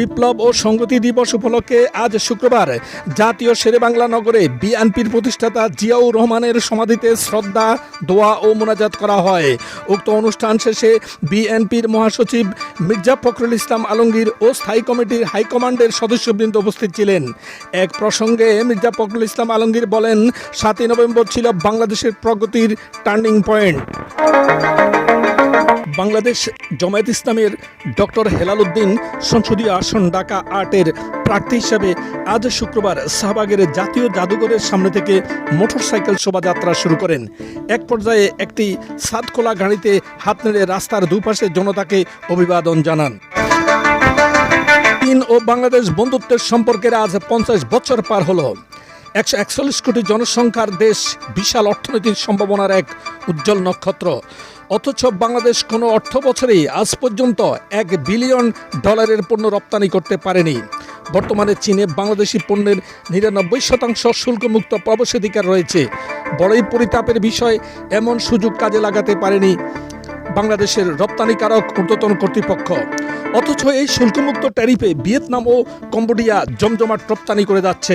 বিপ্লব ও সংগতি দিবস উপলক্ষে আজ শুক্রবার জাতীয় শেরেবাংলা নগরে বিএনপির প্রতিষ্ঠাতা জিয়াউর রহমানের সমাধিতে শ্রদ্ধা, দোয়া ও মোনাজাত করা হয়। উক্ত অনুষ্ঠান শেষে বিএনপির মহাসচিব মির্জা ফখরুল ইসলাম আলমগীর ও স্থায়ী কমিটির হাইকমান্ডের সদস্যবৃন্দ উপস্থিত ছিলেন। এক প্রসঙ্গে মির্জা ফখরুল ইসলাম আলমগীর বলেন, সাতই নভেম্বর ছিল বাংলাদেশের প্রগতির টার্নিং পয়েন্ট। বাংলাদেশ জমায়েত ইসলামের ডক্টর হেলাল উদ্দিন সংসদীয় আসন ঢাকা আটের প্রার্থী হিসাবে আজ শুক্রবার শাহবাগের জাতীয় জাদুঘরের সামনে থেকে মোটরসাইকেল শোভাযাত্রা শুরু করেন। এক পর্যায়ে একটি সাতখোলা গাড়িতে হাত নেড়ে রাস্তার দুপাশে জনতাকে অভিবাদন জানান। চীন ও বাংলাদেশ বন্ধুত্বের সম্পর্কের আজ পঞ্চাশ বছর পার হলো। একশো একচল্লিশ কোটি জনসংখ্যার দেশ, বিশাল অর্থনৈতিক সম্ভাবনার এক উজ্জ্বল নক্ষত্র। অথচ বাংলাদেশ কোনো অর্থ বছরেই আজ পর্যন্ত এক বিলিয়ন ডলারের পণ্য রপ্তানি করতে পারেনি। বর্তমানে চীনে বাংলাদেশি পণ্যের নিরানব্বই শতাংশ শুল্কমুক্ত প্রবেশাধিকার রয়েছে। বড়ই পরিতাপের বিষয়, এমন সুযোগ কাজে লাগাতে পারেনি বাংলাদেশের রপ্তানিকারক ঊর্ধ্বতন কর্তৃপক্ষ। অথচ এই শুল্কমুক্ত ট্যারিফে ভিয়েতনাম ও কম্বোডিয়া জমজমাট রপ্তানি করে যাচ্ছে।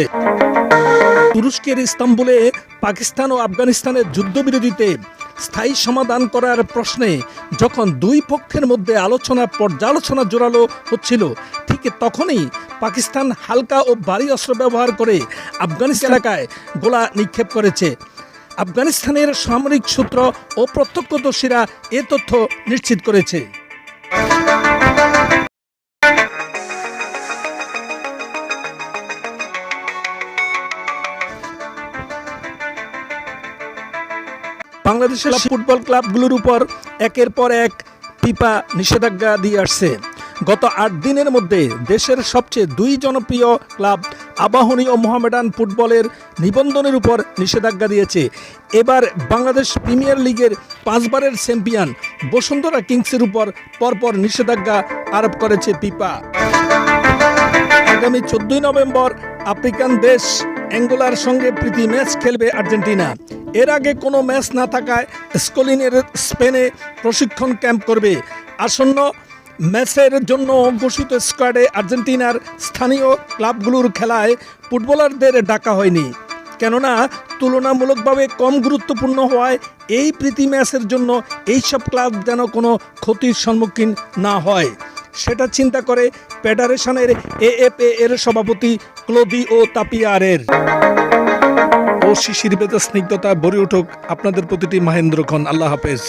তুরস্কের ইস্তাম্বুলে পাকিস্তান ও আফগানিস্তানের যুদ্ধবিরোধীতে স্থায়ী সমাধান করার প্রশ্নে যখন দুই পক্ষের মধ্যে আলোচনা পর্যালোচনা জোরালো হচ্ছিল, ঠিক তখনই পাকিস্তান হালকা ও ভারী অস্ত্র ব্যবহার করে আফগানিস্তান এলাকায় গোলা নিক্ষেপ করেছে। আফগানিস্তানের সামরিক সূত্র ও প্রত্যক্ষদর্শীরা এ তথ্য নিশ্চিত করেছে। বাংলাদেশের ফুটবল ক্লাবগুলোর উপর একের পর এক পিপা নিষেধাজ্ঞা দিয়ে আসছে। গত আট দিনের মধ্যে দেশের সবচেয়ে দুই জনপ্রিয় ক্লাব আবাহনী ও মোহামেডান ফুটবলের নিবন্ধনের উপর নিষেধাজ্ঞা দিয়েছে। এবার বাংলাদেশ প্রিমিয়ার লিগের পাঁচবারের চ্যাম্পিয়ন বসুন্ধরা কিংসের উপর পরপর নিষেধাজ্ঞা আরোপ করেছে পিপা আগামী চোদ্দই নভেম্বর আফ্রিকান দেশ অ্যাঙ্গোলার সঙ্গে প্রীতি ম্যাচ খেলবে আর্জেন্টিনা। এর আগে কোনো ম্যাচ না থাকায় স্কলিনের স্পেনে প্রশিক্ষণ ক্যাম্প করবে। আসন্ন ম্যাচের জন্য ঘোষিত স্কোয়াডে আর্জেন্টিনার স্থানীয় ক্লাবগুলোর খেলায় ফুটবলারদের ডাকা হয়নি। কেননা, তুলনামূলকভাবে কম গুরুত্বপূর্ণ হওয়ায় এই প্রীতি ম্যাচের জন্য এইসব ক্লাব যেন কোনো ক্ষতির সম্মুখীন না হয়। সেটা চিন্তা করে ফেডারেশনের এএফএ এর সভাপতি ক্লোদি ও তাপিয়ারের। ও শিশির বেদা স্নিগ্ধতা ভরে উঠুক। আপনাদের প্রতিটি মহেন্দ্র খন আল্লাহ হাফেজ।